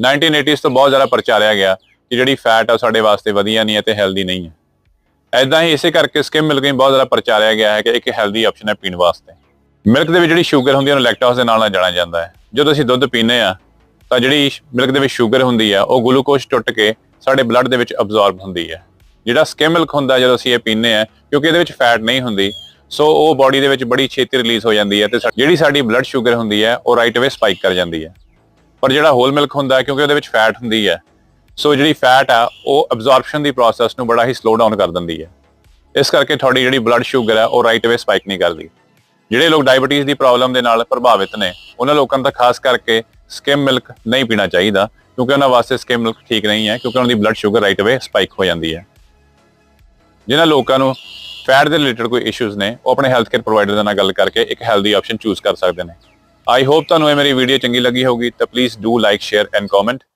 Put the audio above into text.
1980s ਤੋਂ ਬਹੁਤ ਜ਼ਿਆਦਾ ਪ੍ਰਚਾਰਿਆ ਗਿਆ ਕਿ ਜਿਹੜੀ ਫੈਟ ਆ ਉਹ ਸਾਡੇ ਵਾਸਤੇ ਵਧੀਆ ਨਹੀਂ ਹੈ ਤੇ ਹੈਲਦੀ ਨਹੀਂ ਹੈ। ਐਦਾਂ ਹੀ ਇਸੇ ਕਰਕੇ ਸਕਿਮ ਮਿਲਕ ਨੂੰ ਬਹੁਤ ਜ਼ਿਆਦਾ ਪ੍ਰਚਾਰਿਆ ਗਿਆ ਹੈ ਕਿ ਇੱਕ ਹੈਲਦੀ ਆਪਸ਼ਨ ਹੈ ਪੀਣ ਵਾਸਤੇ। ਮਿਲਕ ਦੇ ਵਿੱਚ ਜਿਹੜੀ ਸ਼ੂਗਰ ਹੁੰਦੀ ਹੈ, ਉਹਨੂੰ ਲੈਕਟੋਸ ਦੇ ਨਾਲ ਨਾਲ ਜਾਣਿਆ ਜਾਂਦਾ ਹੈ। ਜਦੋਂ ਅਸੀਂ ਦੁੱਧ ਪੀਂਦੇ ਆ ਤਾਂ ਜਿਹੜੀ ਮਿਲਕ ਦੇ ਵਿੱਚ ਸ਼ੂਗਰ ਹੁੰਦੀ ਹੈ, ਉਹ ਗਲੂਕੋਜ਼ ਟੁੱਟ ਕੇ ਸਾਡੇ ਬਲੱਡ ਦੇ ਵਿੱਚ ਅਬਜ਼ੌਰਬ ਹੁੰਦੀ ਹੈ। ਜਿਹੜਾ ਸਕਿਮ ਮਿਲਕ ਹੁੰਦਾ ਜਦੋਂ ਅਸੀਂ ਇਹ ਪੀਂਦੇ ਆ ਕਿਉਂਕਿ ਇਹਦੇ ਵਿੱਚ ਫੈਟ ਨਹੀਂ ਹੁੰਦੀ ਸੋ ਉਹ ਬਾਡੀ ਦੇ ਵਿੱਚ ਬੜੀ ਛੇਤੀ ਰਿਲੀਜ਼ ਹੋ ਜਾਂਦੀ ਹੈ ਤੇ ਸਾ- ਜਿਹੜੀ ਸਾਡੀ ਬਲੱਡ ਸ਼ੂਗਰ ਹੁੰਦੀ ਹੈ, ਉਹ ਰਾਈਟ ਅਵੇ ਸਪਾਈਕ ਕਰ ਜਾਂਦੀ ਹੈ। ਪਰ ਜਿਹੜਾ ਹੋਲ ਮਿਲਕ ਹੁੰਦਾ ਹੈ, ਕਿਉਂਕਿ ਉਹਦੇ ਵਿੱਚ ਫੈਟ ਹੁੰਦੀ ਹੈ ਸੋ ਜਿਹੜੀ ਫੈਟ ਆ, ਉਹ ਅਬਜ਼ੌਰਪਸ਼ਨ ਦੀ ਪ੍ਰੋਸੈਸ ਨੂੰ ਬੜਾ ਹੀ ਸਲੋ ਡਾਊਨ ਕਰ ਦਿੰਦੀ ਹੈ। ਇਸ ਕਰਕੇ ਤੁਹਾਡੀ ਜਿਹੜੀ ਬਲੱਡ ਸ਼ੂਗਰ ਹੈ ਉਹ ਰਾਈਟ ਵੇ ਸਪਾਈਕ ਨਹੀਂ ਕਰਦੀ। ਜਿਹੜੇ ਲੋਕ ਡਾਇਬੀਟੀਜ਼ ਦੀ ਪ੍ਰੋਬਲਮ ਦੇ ਨਾਲ ਪ੍ਰਭਾਵਿਤ ਨੇ, ਉਹਨਾਂ ਲੋਕਾਂ ਨੂੰ ਤਾਂ ਖਾਸ ਕਰਕੇ ਸਕਿਮ ਮਿਲਕ ਨਹੀਂ ਪੀਣਾ ਚਾਹੀਦਾ, ਕਿਉਂਕਿ ਉਹਨਾਂ ਵਾਸਤੇ ਸਕਿਮ ਮਿਲਕ ਠੀਕ ਨਹੀਂ ਹੈ, ਕਿਉਂਕਿ ਉਹਨਾਂ ਦੀ blood sugar right way spike ਹੋ ਜਾਂਦੀ ਹੈ। ਜਿਨ੍ਹਾਂ ਲੋਕਾਂ ਨੂੰ ਫੈਟ ਦੇ ਰਿਲੇਟਡ ਕੋਈ ਇਸ਼ੂਜ਼ ਨੇ, ਉਹ ਆਪਣੇ ਹੈਲਥ ਕੇਅਰ ਪ੍ਰੋਵਾਈਡਰ ਦੇ ਨਾਲ ਗੱਲ ਕਰਕੇ ਇੱਕ ਹੈਲਦੀ ਆਪਸ਼ਨ ਚੂਜ਼ ਕਰ ਸਕਦੇ ਨੇ। ਆਈ ਹੋਪ ਤੁਹਾਨੂੰ ਇਹ ਮੇਰੀ ਵੀਡੀਓ ਚੰਗੀ ਲੱਗੀ ਹੋਊਗੀ, ਤਾਂ please do like share and comment